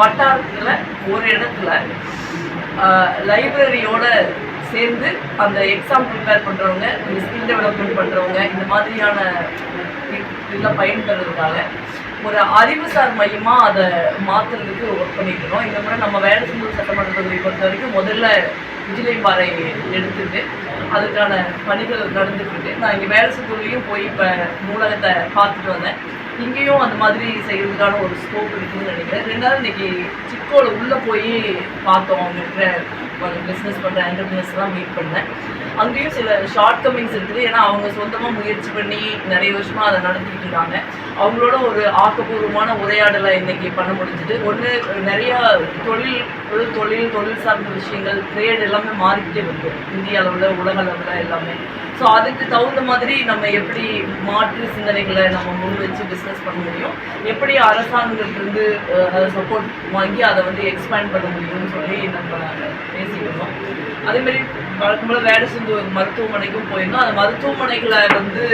வட்டாரத்தில் ஒரு இடத்துல லைப்ரரியோட சேர்ந்து அந்த எக்ஸாம் ப்ரிப்பேர் பண்ணுறவங்க இந்த ஸ்கில் டெவலப்மெண்ட் பண்ணுறவங்க இந்த மாதிரியான இதில் பயன்பெறதுக்காக ஒரு அறிவுசார் மையமாக அதை மாற்றுறதுக்கு ஒர்க் பண்ணிக்கிறோம் இந்த முறை நம்ம வேடசந்தூர் சட்டமன்ற தொகுதி பொறுத்த வரைக்கும் முதல்ல விஜிலைப்பாறை எடுத்துட்டு அதுக்கான பணிகள் நடந்துட்டு நான் இங்கே வேடசந்தூர்லேயும் போய் இப்போ நூலகத்தை பார்த்துட்டு வந்தேன். இங்கேயும் அந்த மாதிரி செய்யறதுக்கான ஒரு ஸ்கோப் இருக்குன்னு நினைக்கிறேன். ரெண்டாவது இன்னைக்கு சிக்கோல உள்ளே போய் பார்த்தோம் அவங்க இருக்கிற பிஸ்னஸ் பண்ணுற என்டர்பிரினர்ஸ்லாம் மீட் பண்ணேன். அங்கேயும் சில ஷார்ட் கமிங்ஸ் இருக்குது. ஏன்னா அவங்க சொந்தமாக முயற்சி பண்ணி நிறைய வருஷமாக அதை நடத்திக்கிட்டு இருக்காங்க. அவங்களோட ஒரு ஆக்கப்பூர்வமான உரையாடலை இன்னைக்கு பண்ண முடிஞ்சுது. ஒன்று நிறைய தொழில் ஒரு தொழில் தொழில் சார்ந்த விஷயங்கள் ட்ரேட் எல்லாமே மாறிக்கிட்டே வருது இந்திய அளவில் உலக அளவில் எல்லாமே. ஸோ அதுக்கு தகுந்த மாதிரி நம்ம எப்படி மாற்று சிந்தனைகளை நம்ம முன் வச்சு பிஸ்னஸ் பண்ண முடியும்? எப்படி அரசாங்கத்திலிருந்து சப்போர்ட் வாங்கி அதை வந்து எக்ஸ்பேண்ட் பண்ண முடியும்னு சொல்லி நம்ம பேசிட்டு இருந்தோம் அதே மாதிரி வழக்கம் போல வேலை செஞ்சு மருத்துவமனைக்கும் போயிருந்தோம். அந்த மருத்துவமனைகளை வந்து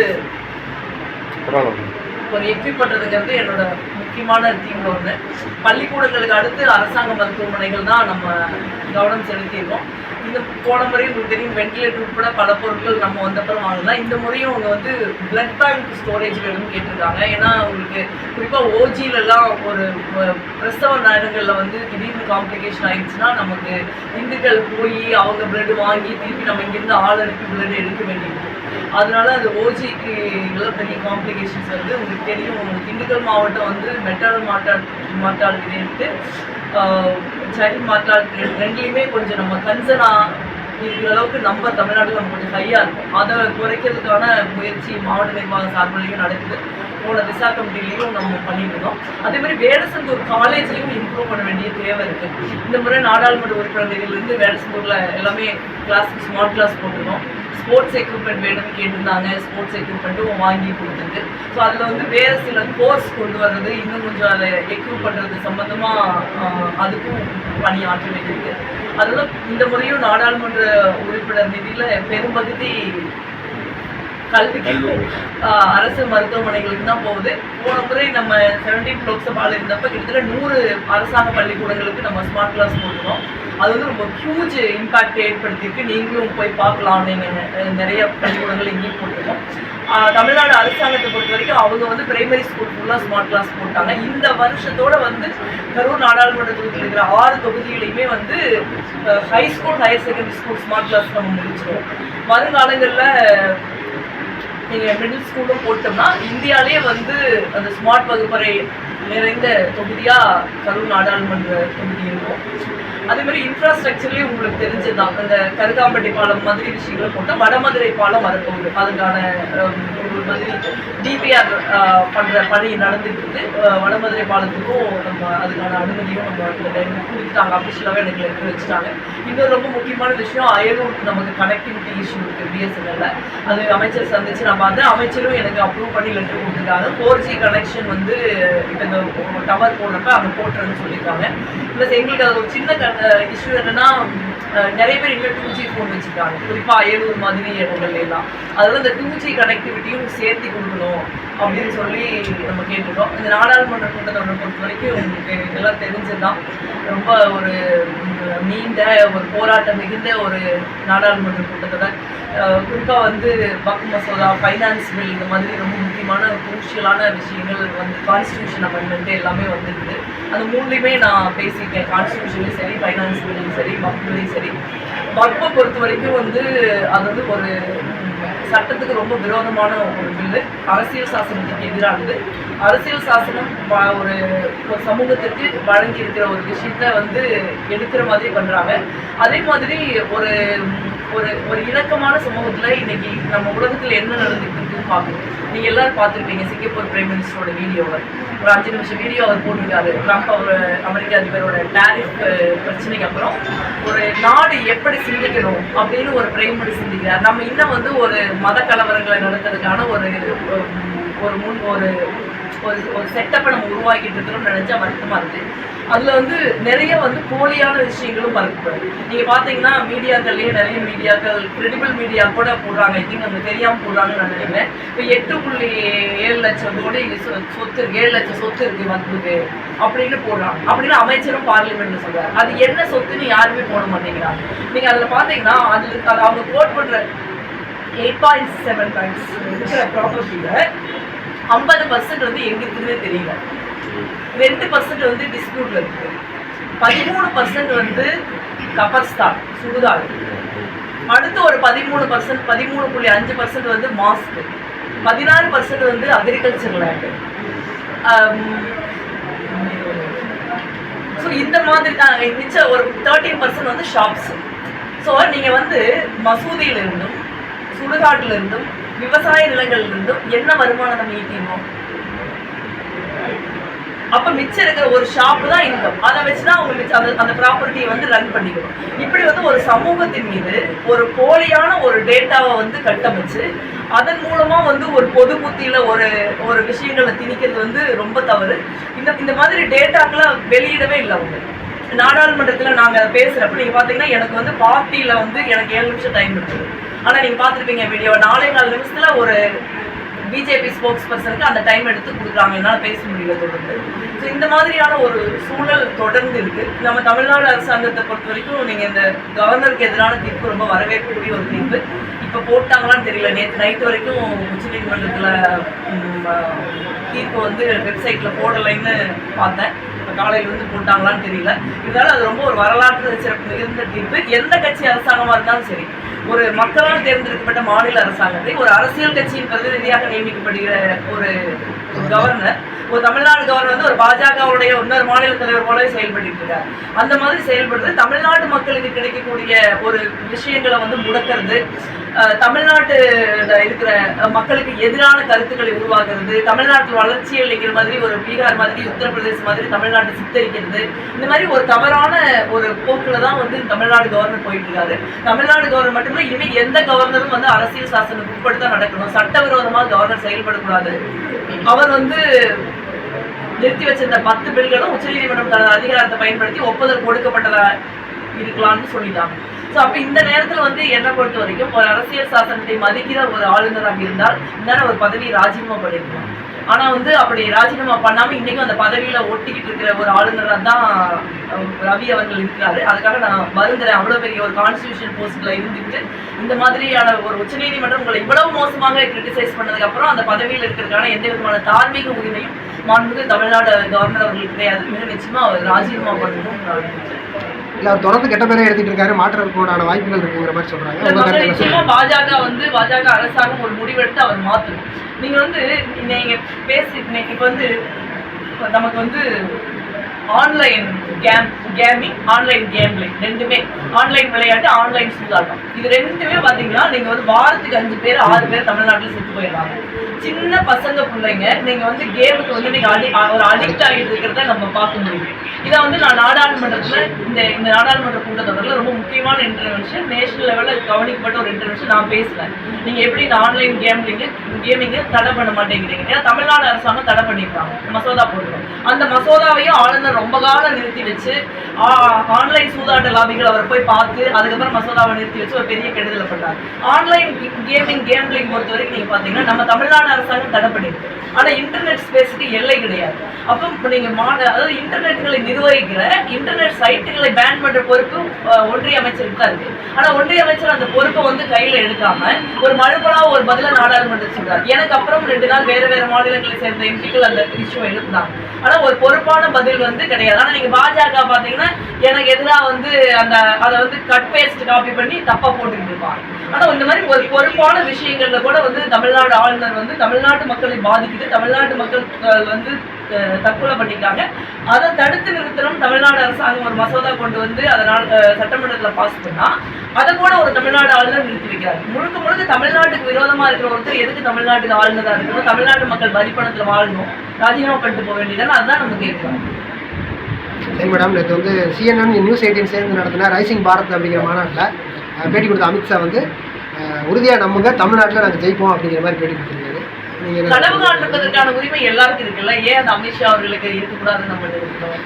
ஒரு எக்யூப் பண்ணுறதுங்கிறது என்னோட முக்கியமான தீம் ஒன்று பள்ளிக்கூடங்களுக்கு அடுத்து அரசாங்க மருத்துவமனைகள் தான் நம்ம கவனம் செலுத்தியிருக்கோம். இந்த போன முறையும் உங்களுக்கு தெரியும் வெண்டிலேட்டர் உட்பட பல பொருட்கள் நம்ம வந்தப்புறம் வாங்கலாம் இந்த முறையும் அவங்க வந்து பிளட் பேங்க் ஸ்டோரேஜ் வேணும்னு கேட்டிருக்காங்க. ஏன்னா உங்களுக்கு குறிப்பாக ஓஜிலெல்லாம் ஒரு பிரசவ நேரங்களில் வந்து திடீர்னு காம்ப்ளிகேஷன் ஆயிடுச்சுன்னா நமக்கு இந்துக்கள் போய் அவங்க பிளட் வாங்கி திருப்பி நம்ம இங்கேருந்து ஆள் அனுப்பி பிளட் எடுக்க வேண்டியது அதனால அது ஓஜிக்கு எல்லாம் பெரிய காம்ப்ளிகேஷன்ஸ் வந்து உங்களுக்கு தெரியும் உங்களுக்கு திண்டுக்கல் மாவட்டம் வந்து மெட்டால் மாட்டால் மாட்டாளிட்டி ரேட்டு சைல்ட் மாட்டாளிட்டி ரெண்டுலேயுமே கொஞ்சம் நம்ம கன்சர்னாக இருக்கிற அளவுக்கு நம்ம தமிழ்நாட்டில் நம்ம கொஞ்சம் ஹையாக இருக்கும். அதை குறைக்கிறதுக்கான முயற்சி மாவட்ட நிர்வாக சார்பிலையும் நடக்குது. போன திசா கமிட்டிலையும் நம்ம பண்ணிட்டு அதே மாதிரி வேடசந்தூர் காலேஜ்லையும் இம்ப்ரூவ் பண்ண வேண்டிய தேவை இருக்குது இந்த முறை நாடாளுமன்ற உறுப்பினர்களிலிருந்து வேடசந்தூரில் எல்லாமே கிளாஸ் ஸ்மார்ட் கிளாஸ் போட்டிருக்கோம். ஸ்போர்ட்ஸ் எக்யூப்மெண்ட் வேணும்னு கேட்டிருந்தாங்க. ஸ்போர்ட்ஸ் எக்யூப்மெண்ட்டும் வாங்கி கொடுத்துருக்கு ஸோ அதில் வந்து வேறு சில கோர்ஸ் கொண்டு வர்றது இன்னும் கொஞ்சம் அதை எக்யூப் பண்ணுறது சம்மந்தமாக அதுக்கும் பணி ஆற்ற வேண்டியிருக்கு அதெல்லாம் இந்த முறையும் நாடாளுமன்ற உறுப்பினர் நிதியில் பெரும்பகுதி கல்விக்கு அரசு மருத்துவமனைகளுக்கு தான் போகுது. போன முறை நம்ம செவன்டீன் லோக்சபாவில் இருந்தப்ப கிட்டத்தட்ட நூறு அரசாங்க பள்ளிக்கூடங்களுக்கு நம்ம ஸ்மார்ட் கிளாஸ் போட்டுருக்கோம் அது வந்து ரொம்ப ஹியூஜ் இம்பாக்ட் ஏற்படுத்தியிருக்கு. நீங்களும் போய் பார்க்கலாம். நீங்கள் நிறைய பள்ளிக்கூடங்கள் இங்கேயும் போட்டிருக்கோம். தமிழ்நாடு அரசாங்கத்தை பொறுத்த வரைக்கும் அவங்க வந்து பிரைமரி ஸ்கூல் ஃபுல்லாக ஸ்மார்ட் கிளாஸ் போட்டாங்க. இந்த வருஷத்தோட வந்து கரூர் நாடாளுமன்ற தொகுதியில் இருக்கிற ஆறு தொகுதிகளையுமே வந்து high school higher secondary school smart class நம்ம முடிச்சிடும் வருங்காலங்களில் நீங்கள் மிடில் ஸ்கூலும் போட்டோம்னா இந்தியாவிலே வந்து அந்த ஸ்மார்ட் வகுப்பறை நிறைந்த தொகுதியாக கரூர் நாடாளுமன்ற தொகுதி இருக்கும். அதே மாதிரி இன்ஃப்ராஸ்ட்ரக்சர்லேயே உங்களுக்கு தெரிஞ்சதுதான். அந்த கருகாம்பட்டி பாலம் மாதிரி விஷயங்களை போட்டால் வடமதுரை பாலம் வரப்போகுது அதுக்கான ஒரு மாதிரி டிபிஆர் பண்ணுற பணி நடந்துட்டு இருக்கு. வடமதுரை பாலத்துக்கும் நம்ம அதுக்கான அனுமதியும் நம்ம கொடுத்துட்டாங்க. அஃபிஷியலாகவே எனக்கு எடுத்து வச்சுட்டாங்க. இன்னொரு ரொம்ப முக்கியமான விஷயம் அயலூருக்கு நமக்கு கனெக்டிவிட்டி இஷ்யூ இருக்குது பிஎஸ்என்எல்ல அது அமைச்சர் சந்திச்சு நான் பார்த்தேன் அமைச்சரும் எனக்கு அப்ரூவ் பண்ணி லெட்டர் கொடுத்துருக்காங்க. ஃபோர் ஜி கனெக்ஷன் வந்து இப்போ இந்த டவர் போடுறப்ப அங்கே போட்டுறேன்னு சொல்லியிருக்காங்க. ப்ளஸ் எங்களுக்கு அது ஒரு சின்ன இஷ்யூ என்னன்னா நிறைய பேர் இன்னும் டூ ஜி ஃபோன் வச்சுருக்காங்க. குறிப்பாக ஏழூர் மாதிரி இடங்கள்ல எல்லாம். அதனால இந்த டூ ஜி கனெக்டிவிட்டியும் சேர்த்து கொடுக்கணும். அப்படின்னு சொல்லி நம்ம கேட்டுருக்கோம். இந்த நாடாளுமன்ற கூட்டத்தொடரை பொறுத்த வரைக்கும் உங்களுக்கு எல்லாம் தெரிஞ்சதுதான். ரொம்ப ஒரு நீண்ட ஒரு போராட்டம் மிகுந்த ஒரு நாடாளுமன்ற கூட்டத்தொடர் குறிப்பாக வந்து பக் மசோதா ஃபைனான்ஸ் பில் இந்த மாதிரி ரொம்ப முக்கியமான குரூஷியலான விஷயங்கள் வந்து கான்ஸ்டியூஷன் அமெண்ட்மெண்ட் எல்லாமே வந்துருக்குது அந்த மூணுலேயுமே நான் பேசியிருக்கேன். கான்ஸ்டியூஷன்லையும் சரி ஃபைனான்ஸ் பில்லையும் சரி பக்லையும் சரி. பக்பை பொறுத்த வரைக்கும் வந்து அது வந்து ஒரு சட்டத்துக்கு ரொம்ப விரோதமான ஒரு பில்லு அரசியல் சாசனத்துக்கு எதிரானது. அரசியல் சாசனம் ஒரு ஒரு சமூகத்திற்கு வழங்கி இருக்கிற ஒரு விஷயத்த வந்து எடுக்கிற மாதிரி பண்றாங்க. அதே மாதிரி ஒரு ஒரு ஒரு இணக்கமான சமூகத்துல இன்னைக்கு நம்ம உலகத்துல என்ன நடந்துட்டு இருக்குன்னு பார்க்கணும். நீங்க எல்லாரும் பார்த்துருப்பீங்க சிங்கப்பூர் பிரைம் மினிஸ்டரோட வீடியோவை. ஒரு அஞ்சு நிமிஷம் வீடியோ அவர் போட்டிருக்காரு. ட்ரம்ப் அவர் அமெரிக்க அதிபரோட டேரிஃப் பிரச்சனைக்கு அப்புறம் ஒரு நாடு எப்படி சிந்திக்கணும் அப்படின்னு ஒரு பிரைம் மினிஸ்டர் சிந்திக்கிறார். நம்ம இன்னும் வந்து ஒரு மத கலவரங்களை நடத்துறதுக்கான ஒரு ஒரு முன் ஒரு ஒரு ஒரு செட்டப்பை நம்ம உருவாக்கிட்டு இருக்கிறோம்னு நினைச்சா வருத்தமா இருக்கு. அதுல வந்து நிறைய வந்து போலியான விஷயங்களும் பரப்பப்படுது. நீங்க பாத்தீங்கன்னா மீடியாக்கள்லயே நிறைய மீடியாக்கள் கிரெடிபிள் மீடியா கூட போடுறாங்க. ஐ திங்க் நமக்கு தெரியாம போடுறாங்கன்னு நான் நினைக்கிறேன். இப்போ எட்டு புள்ளி ஏழு லட்சம் கோடி சொ- சொத்து இருக்கு ஏழு லட்சம் சொத்து இருக்கு வந்தது அப்படின்னு போடுறாங்க. அப்படின்னு அமைச்சரும் பார்லிமெண்ட்ல சொல்றாரு. அது என்ன சொத்துன்னு யாருமே போட மாட்டேங்கிறாங்க. நீங்க அதுல பாத்தீங்கன்னா அதுல இருக்க- அது அவங்க கோட் பண்ற எயிட் பாயிண்ட் செவன் பாயிண்ட்ஸ் இருக்கிற ப்ராப்பர்ட்டியில ஐம்பது பர்சன்ட் வந்து எங்க இருக்குதுன்னே தெரியல. ரெண்டு பர்சன்ட் வந்து டிஸ்பியூட்ல இருக்கு. பதிமூணு பர்சன்ட் வந்து கபர்ஸ்தான் சுடுகாடு. அடுத்து ஒரு பதிமூணு பர்சன்ட் பதிமூணு புள்ளி அஞ்சு பர்சன்ட் வந்து மாஸ்க் பதினாறு பர்சன்ட் வந்து அக்ரிகல்ச்சர் லேண்டு ஸோ இந்த மாதிரி தான் மிச்சம் ஒரு தேர்ட்டீன் பர்சன்ட் வந்து ஷாப்ஸ் ஸோ நீங்கள் வந்து மசூதியிலிருந்தும் சுடுகாட்டிலிருந்தும் விவசாய நிலங்களிலிருந்தும் என்ன வருமானம் நம்ம ஈட்டினோம்? அப்ப மிச்சம் இருக்கிற ஒரு ஷாப் தான் இன்கம் அதை வச்சுதான் அவங்க மிச்சம் அந்த அந்த ப்ராப்பர்ட்டியை வந்து ரன் பண்ணிக்கணும் இப்படி வந்து ஒரு சமூகத்தின் மீது ஒரு போலியான ஒரு டேட்டாவை வந்து கட்டமைச்சு அதன் மூலமா வந்து ஒரு பொது புத்தியில ஒரு ஒரு விஷயங்களை திணிக்கிறது வந்து ரொம்ப தவறு. இந்த இந்த மாதிரி டேட்டாக்களை வெளியிடவே இல்லை அவங்க. நாடாளுமன்றத்தில் நாங்கள் அதை பேசுகிறப்ப நீங்கள் பார்த்தீங்கன்னா எனக்கு வந்து பார்ட்டியில் வந்து எனக்கு ஏழு நிமிஷம் டைம் இருக்குது. ஆனால் நீங்கள் பார்த்துருப்பீங்க வீடியோ நாலே நாலு நிமிஷத்தில் ஒரு பிஜேபி ஸ்போக்ஸ் பர்சனுக்கு அந்த டைம் எடுத்து கொடுக்குறாங்க. என்னால் பேச முடியல தொடர்ந்து. ஸோ இந்த மாதிரியான ஒரு சூழல் தொடர்ந்து இருக்கு. நம்ம தமிழ்நாடு அரசாங்கத்தை பொறுத்த வரைக்கும் நீங்க இந்த கவர்னருக்கு எதிரான தீர்ப்பு ரொம்ப வரவேற்கக்கூடிய ஒரு தீர்ப்பு. இப்போ போட்டாங்களான்னு தெரியல. நேற்று நைட் வரைக்கும் உச்சநீதிமன்றத்தில் தீர்ப்பு வந்து வெப்சைட்டில் போடலைன்னு பார்த்தேன். இப்போ காலையில் வந்து போட்டாங்களான்னு தெரியல. இருந்தாலும் அது ரொம்ப ஒரு வரலாற்று சிறப்பு இருந்த தீர்ப்பு. எந்த கட்சி அரசாங்கமாக இருந்தாலும் சரி. ஒரு மக்களால் தேர்ந்தெடுக்கப்பட்ட மாநில அரசாங்கத்தை ஒரு அரசியல் கட்சியின் பிரதிநிதியாக நியமிக்கப்படுகிற ஒரு கவர்னர் ஒரு தமிழ்நாடு கவர்னர் வந்து ஒரு பாஜகவுடைய இன்னொரு மாநில தலைவர் போலவே செயல்பட்டு இருக்காரு. அந்த மாதிரி செயல்படுறது தமிழ்நாட்டு மக்களுக்கு கிடைக்கக்கூடிய ஒரு விஷயங்களை வந்து முடக்கிறது தமிழ்நாட்டு இருக்கிற மக்களுக்கு எதிரான கருத்துக்களை உருவாக்குறது தமிழ்நாட்டில் வளர்ச்சி இல்லைங்கிற மாதிரி ஒரு பீகார் மாதிரி உத்தரப்பிரதேசம் மாதிரி தமிழ்நாட்டை சித்தரிக்கிறது இந்த மாதிரி ஒரு தவறான ஒரு போக்கில் தான் வந்து தமிழ்நாடு கவர்னர் போயிட்டு இருக்காரு. தமிழ்நாடு கவர்னர் மட்டுமே இனிமே எந்த கவர்னரும் வந்து அரசியல் சாசனம் உட்படுத்தா நடக்கணும். சட்டவிரோதமாக கவர்னர் செயல்படக்கூடாது. அவர் வந்து நிறுத்தி வச்சிருந்த பத்து பில்களும் உச்சநீதிமன்றம் தனது அதிகாரத்தை பயன்படுத்தி ஒப்புதல் கொடுக்கப்பட்டதா இருக்கலாம்னு சொல்லிட்டாங்க. ஸோ அப்போ இந்த நேரத்தில் வந்து என்னை பொறுத்த வரைக்கும் ஒரு அரசியல் சாசனத்தை மதிக்கிற ஒரு ஆளுநராக இருந்தால் இந்நேரம் ஒரு பதவி ராஜினாமா பண்ணிருக்கலாம் ஆனா வந்து அப்படி ராஜினாமா பண்ணாம இன்னைக்கும் அந்த பதவியில ஒட்டிக்கிட்டு இருக்கிற ஒரு ஆளுநராக தான் ரவி அவர்கள் இருக்கிறாரு. அதுக்காக நான் வருந்துறேன். அவ்வளவு பெரிய ஒரு கான்ஸ்டியூஷன் போஸ்ட்ல இருந்துட்டு இந்த மாதிரியான ஒரு உச்சநீதிமன்றம் உங்களை இவ்வளவு மோசமாக கிரிட்டிசைஸ் பண்ணதுக்கு அப்புறம் அந்த பதவியில் இருக்கிறதுக்கான எந்த விதமான தார்மீக உரிமையும் மாண்புமிகு தமிழ்நாடு கவர்னர் அவர்களுக்கு கிடையாது. மிக நிச்சயமா அவர் ராஜினாமா பண்ணணும் நினைக்கிறேன். இல்ல அவர் தொடர்ந்து கெட்ட பேரே எடுத்துட்டு இருக்காரு. மாற்றுறதுக்கான வாய்ப்புகள் இருக்குங்கிற மாதிரி சொல்றாங்க? பாஜக வந்து பாஜக அரசாங்கம் ஒரு முடிவெடுத்து அவர் மாத்தணும். நீங்க வந்து நீங்க பேசி இப்ப வந்து நமக்கு வந்து online game gaming online gambling ரெண்டுமே. ஆன்லைன் விளையாட்டு ஆன்லைன் சூதாட்டம். இது ரெண்டுமே பார்த்தீங்கன்னா நீங்கள் வந்து வாரத்துக்கு அஞ்சு பேர் ஆறு பேர் தமிழ்நாட்டில் செத்து போயிடுறாங்க சின்ன பசங்க பிள்ளைங்க நீங்கள் வந்து கேமுக்கு வந்து நீங்கள் அடி ஒரு அடிக்ட் ஆகிட்டு இருக்கிறத நம்ம பார்க்க முடியும். இதை வந்து நான் நாடாளுமன்றத்தில் இந்த இந்த நாடாளுமன்ற கூட்டத்தொடரில் ரொம்ப முக்கியமான இன்டர்வென்ஷன் நேஷனல் லெவலில் கவனிக்கப்பட்ட ஒரு இன்டர்வென்ஷன் நான் பேசுகிறேன் நீங்கள் எப்படி இந்த ஆன்லைன் கேம்லிங்க கேமிங்க தடை பண்ண மாட்டேங்கிறீங்க? ஏன்னா தமிழ்நாடு அரசாங்கம் தடை பண்ணிருக்காங்க. மசோதா போட்டுருக்கோம் அந்த மசோதாவையும் ஆளுநர் ரொம்ப காலம் நிறுத்தி வச்சு ஆன்லைன் சூதாட்ட லாபிகள் அவர் போய் பார்த்து அதுக்கப்புறம் மசோதாவை நிறுத்தி வச்சு ஒரு பெரிய கெடுதலை பண்ணார் ஆன்லைன் கேமிங் கேம்லிங் பொறுத்த வரைக்கும் நீங்க பாத்தீங்கன்னா நம்ம தமிழ்நாடு அரசாங்கம் தடை பண்ணிருக்கு ஆனா இன்டர்நெட் ஸ்பேஸுக்கு எல்லை கிடையாது. அப்போ இப்போ நீங்க அதாவது இன்டர்நெட்களை நிர்வகிக்கிற இன்டர்நெட் சைட்டுகளை பேன் பண்ற பொறுப்பு ஒன்றிய அமைச்சருக்கு தான் இருக்கு. ஆனா ஒன்றிய அமைச்சர் அந்த பொறுப்பை வந்து கையில எடுக்காம ஒரு மழுப்பலா ஒரு பதில நாடாளுமன்றத்தில் சொல்றாரு. எனக்கு அப்புறம் ரெண்டு நாள் வேற வேற மாநிலங்களை சேர்ந்த எம்பிக்கள் அந்த இஷ்யூ எழுப்புனாங்க. ஆனா ஒரு பொறுப்பான பதில் வந்து கிடையாது. ஆனா நீங்க பாஜக பாத்தீங்கன்னா எனக்கு எதிராக வந்து அந்த அதை வந்து கட் பேஸ்ட் காப்பி பண்ணி தப்பா போட்டுக்கிட்டு இருப்பாங்க. ஆனா இந்த மாதிரி ஒரு பொறுப்பான விஷயங்கள்ல கூட வந்து தமிழ்நாடு ஆளுநர் வந்து தமிழ்நாட்டு மக்களை பாதிக்குது. தமிழ்நாட்டு மக்கள் வந்து தற்கொலை பண்ணிக்காங்க அதை தடுத்து நிறுத்தணும் தமிழ்நாடு அரசாங்கம் ஒரு மசோதா கொண்டு வந்து அதனால் சட்டமன்றத்துல பாஸ் பண்ணா அதை கூட ஒரு தமிழ்நாடு ஆளுநர் நிறுத்தி வைக்கிறார். முழுக்க முழுக்க தமிழ்நாட்டுக்கு விரோதமா இருக்கிற ஒருத்தர் எதுக்கு தமிழ்நாட்டுக்கு ஆளுநராக இருக்கணும்? தமிழ்நாட்டு மக்கள் வரிப்பணத்துல வாழணும். ராஜினாமா பண்ணிட்டு போக வேண்டியதானே அதுதான் நம்ம கேட்கிறோம் சரி மேடம் நேற்று வந்து சிஎன்என் நியூஸ் எயிட்டின் சேர்ந்து நடத்தின ரைசிங் பாரத் அப்படிங்கிற மாநாட்டில் பேட்டி கொடுத்த அமித்ஷா வந்து அஹ், உறுதியா நம்புங்க தமிழ்நாட்டில் நாங்கள் ஜெயிப்போம் அப்படிங்கிற மாதிரி பேட்டி கொடுத்துருக்காரு. கனவு காண்றதுக்கான உரிமை எல்லாருக்கும் இருக்குல்ல? ஏன் அந்த அமித்ஷா அவர்களுக்கு இருக்கக்கூடாதுன்னு நம்ம நினைக்கிறோம்?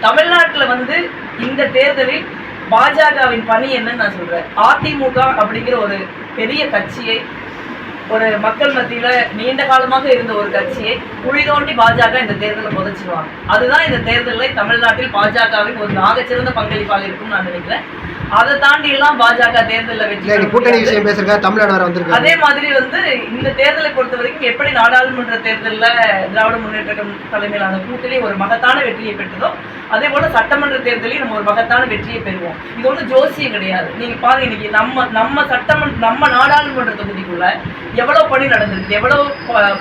தமிழ்நாட்டுல வந்து இந்த தேர்தலில் பாஜகவின் பணி என்னன்னு நான் சொல்றேன். அதிமுக அப்படிங்கிற ஒரு பெரிய கட்சியை ஒரு மக்கள் மத்தியில நீண்ட காலமாக இருந்த ஒரு கட்சியை குழி தோண்டி பாஜக இந்த தேர்தலை புதைச்சிருவாங்க. அதுதான் இந்த தேர்தலில் தமிழ்நாட்டில் பாஜகவின் ஒரு நாகச்சிறந்த பங்களிப்பாக இருக்கும்னு நான் நினைக்கிறேன். அதை தாண்டி எல்லாம் பாஜக தேர்தலில் வெற்றி கூட்டணி. விஷயம் பேசுறதா தமிழ்நாடு வர வந்திருக்காரு அதே மாதிரி வந்து இந்த தேர்தலை பொறுத்த வரைக்கும் எப்படி நாடாளுமன்ற தேர்தலில் திராவிட முன்னேற்ற கழகம் தலைமையிலான கூட்டணி ஒரு மகத்தான வெற்றியை பெற்றதோ அதே போல சட்டமன்ற தேர்தலையும் நம்ம ஒரு மகத்தான வெற்றியை பெறுவோம். இது ஒன்றும் ஜோசியம் கிடையாது. நீங்க பாருங்க இன்னைக்கு நம்ம நம்ம சட்டமன்ற நம்ம நாடாளுமன்ற தொகுதிக்குள்ள எவ்வளவு பணி நடந்திருக்கு எவ்வளவு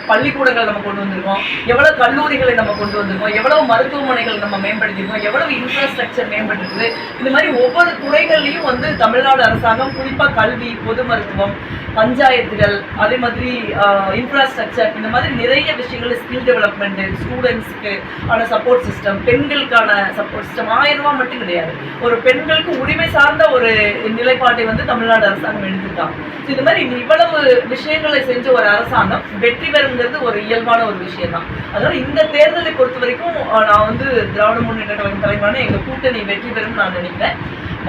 பள்ளிக்கூடங்கள் நம்ம கொண்டு வந்திருக்கோம் எவ்வளவு கல்லூரிகளை நம்ம கொண்டு வந்திருக்கோம் எவ்வளவு மருத்துவமனைகள் நம்ம மேம்படுத்தியிருக்கோம் எவ்வளவு இன்ஃப்ராஸ்ட்ரக்சர் மேம்பட்டிருக்கு இந்த மாதிரி ஒவ்வொரு துறைகள்லையும் வந்து தமிழ்நாடு அரசாங்கம் குறிப்பாக கல்வி பொது மருத்துவம் பஞ்சாயத்துகள் அதே மாதிரி இன்ஃப்ராஸ்ட்ரக்சர் இந்த மாதிரி நிறைய விஷயங்கள் ஸ்கில் டெவலப்மெண்ட் ஸ்டூடெண்ட்ஸ்க்கு ஆன சப்போர்ட் சிஸ்டம் பெண்களுக்கான சப்போர்ட் சிஸ்டம் ஆயிரம் ரூபாய் மட்டும் கிடையாது. ஒரு பெண்களுக்கு உரிமை சார்ந்த ஒரு நிலைப்பாட்டை வந்து தமிழ்நாடு அரசாங்கம் எடுத்துட்டாங்க இது இந்த மாதிரி இவ்வளவு விஷயங்களை செஞ்ச ஒரு அரசாங்கம் வெற்றி பெறுங்கிறது ஒரு இயல்பான ஒரு விஷயம் தான் அதனால இந்த தேர்தலை பொறுத்த வரைக்கும் நான் வந்து திராவிட முன்னேற்ற கழகம் தலைமையான எங்கள் கூட்டணி வெற்றி பெறும் நான் நினைக்கிறேன்.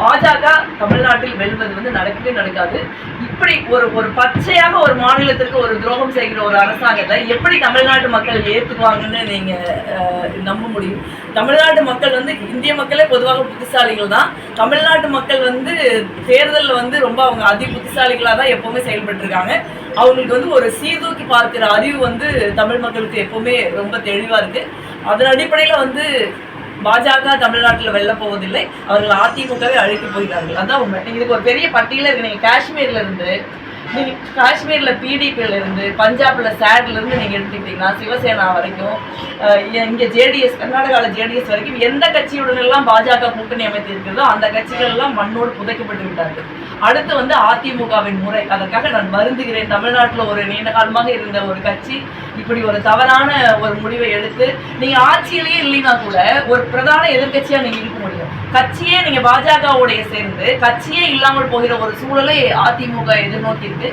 பாஜக தமிழ்நாட்டில் வெல்வது வந்து நடக்கவே நடக்காது. இப்படி ஒரு ஒரு பச்சையாக ஒரு மாநிலத்திற்கு ஒரு துரோகம் செய்கிற ஒரு அரசாங்கத்தை எப்படி தமிழ்நாட்டு மக்கள் ஏற்றுக்குவாங்கன்னு நீங்க நம்ப முடியும். தமிழ்நாட்டு மக்கள் வந்து இந்திய மக்களே பொதுவாக புத்திசாலிகள் தான். தமிழ்நாட்டு மக்கள் வந்து தேர்தலில் வந்து ரொம்ப அவங்க அதி புத்திசாலிகளாக தான் எப்பவுமே செயல்பட்டு இருக்காங்க அவங்களுக்கு வந்து ஒரு சீர்தூக்கி பார்க்கிற அறிவு வந்து தமிழ் மக்களுக்கு எப்பவுமே ரொம்ப தெளிவாக இருக்கு. அதன் அடிப்படையில் வந்து பாஜக தமிழ்நாட்டில் வெல்ல போவதில்லை. அவர்கள் அதிமுகவே அழைத்து போகிறார்கள். அதான் உண்மை. இதுக்கு ஒரு பெரிய பட்டியல இருக்கு. நீங்க காஷ்மீர்ல இருந்து நீங்கள் காஷ்மீரில் பிடிபியிலேருந்து பஞ்சாப்பில் சேர்லேருந்து நீங்கள் எடுத்துக்கிட்டிங்கன்னா எடுத்துக்கிட்டீங்கன்னா சிவசேனா வரைக்கும் இங்கே ஜேடிஎஸ் கர்நாடகாவில் ஜேடிஎஸ் வரைக்கும் எந்த கட்சியுடனெல்லாம் பாஜக கூட்டணி அமைத்து இருக்கிறதோ அந்த கட்சிகள் எல்லாம் மண்ணோடு புதைக்கப்பட்டு விட்டார்கள். அடுத்து வந்து அதிமுகவின் முறை. அதற்காக நான் வருந்துகிறேன். தமிழ்நாட்டில் ஒரு நீண்ட காலமாக இருந்த ஒரு கட்சி இப்படி ஒரு தவறான ஒரு முடிவை எடுத்து நீங்கள் ஆட்சியிலேயே இல்லைன்னா கூட ஒரு பிரதான எதிர்கட்சியாக நீங்கள் இருக்க முடியும். கட்சியே நீங்க பாஜகவுடைய சேர்ந்து கட்சியே இல்லாமல் போகிற ஒரு சூழலை அதிமுக எதிர்நோக்கி இருக்கு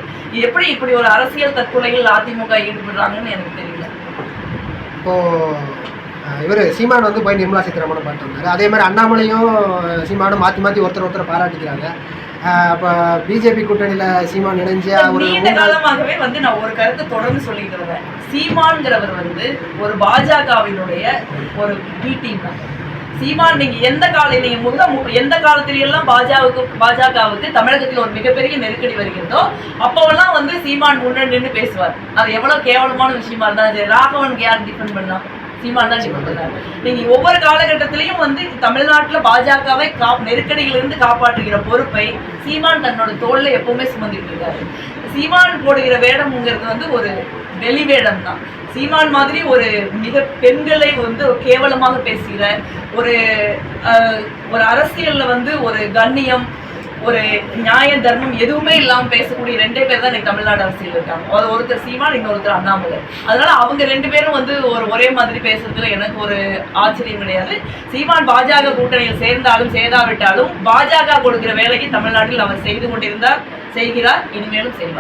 எப்படி இப்படி ஒரு அரசியல் தற்கொலைகள் அதிமுக ஈடுபடுறாங்கன்னு எனக்கு தெரியல. இப்போ இவர் சீமான் வந்து போய் நிர்மலா சீதாராமனை வந்தாரு அதே மாதிரி அண்ணாமலையும் சீமானும் மாற்றி மாற்றி ஒருத்தர் ஒருத்தர் பாராட்டிக்கிறாங்க. அப்போ பிஜேபி கூட்டணியில் சீமான் இணைஞ்சு ஒரு நீண்ட காலமாகவே வந்து நான் ஒரு கருத்தை தொடர்ந்து சொல்லிட்டு சீமான்கிறவர் வந்து ஒரு பாஜகவினுடைய ஒரு பி டீம் தான் சீமான் நீங்க எந்த கால நீங்க முத மு- எந்த காலத்துல எல்லாம் பாஜகவுக்கு பாஜகவுக்கு தமிழகத்தில் ஒரு மிகப்பெரிய நெருக்கடி வருகிறதோ அப்போவெல்லாம் வந்து சீமான் முன்னாடி நின்று பேசுவார். அது எவ்வளவு கேவலமான விஷயமா இருந்தா அது ராகவனுக்கு யார் டிஃபெண்ட் பண்ணா சீமான் தான் டிஃபெண்ட் பண்ணார் நீங்க ஒவ்வொரு காலகட்டத்திலையும் வந்து தமிழ்நாட்டுல பாஜகவை கா நெருக்கடியிலிருந்து காப்பாற்றுகிற பொறுப்பை சீமான் தன்னோட தோல்ல எப்பவுமே சுமந்துட்டு இருக்காரு. சீமான் போடுகிற வேடம்ங்கிறது வந்து ஒரு வெளிவேடம் தான் சீமான் மாதிரி ஒரு மிக பெண்களை வந்து கேவலமாக பேசுகிற ஒரு ஒரு அரசியல்ல வந்து ஒரு கண்ணியம் ஒரு நியாய தர்மம் எதுவுமே இல்லாம பேசக்கூடிய ரெண்டே பேர் தான் இன்னைக்கு தமிழ்நாடு அரசியல் இருக்காங்க. அது ஒருத்தர் சீமான் இன்னொருத்தர் அண்ணாமலை. அதனால அவங்க ரெண்டு பேரும் வந்து ஒரு ஒரே மாதிரி பேசுறதுல எனக்கு ஒரு ஆச்சரியம் கிடையாது. சீமான் பாஜக கூட்டணியில் சேர்ந்தாலும் சேதாவிட்டாலும் பாஜக கொடுக்கிற வேலையை தமிழ்நாட்டில் அவர் செய்து கொண்டிருந்தார் செய்கிறார் இனிமேலும் செய்வார்.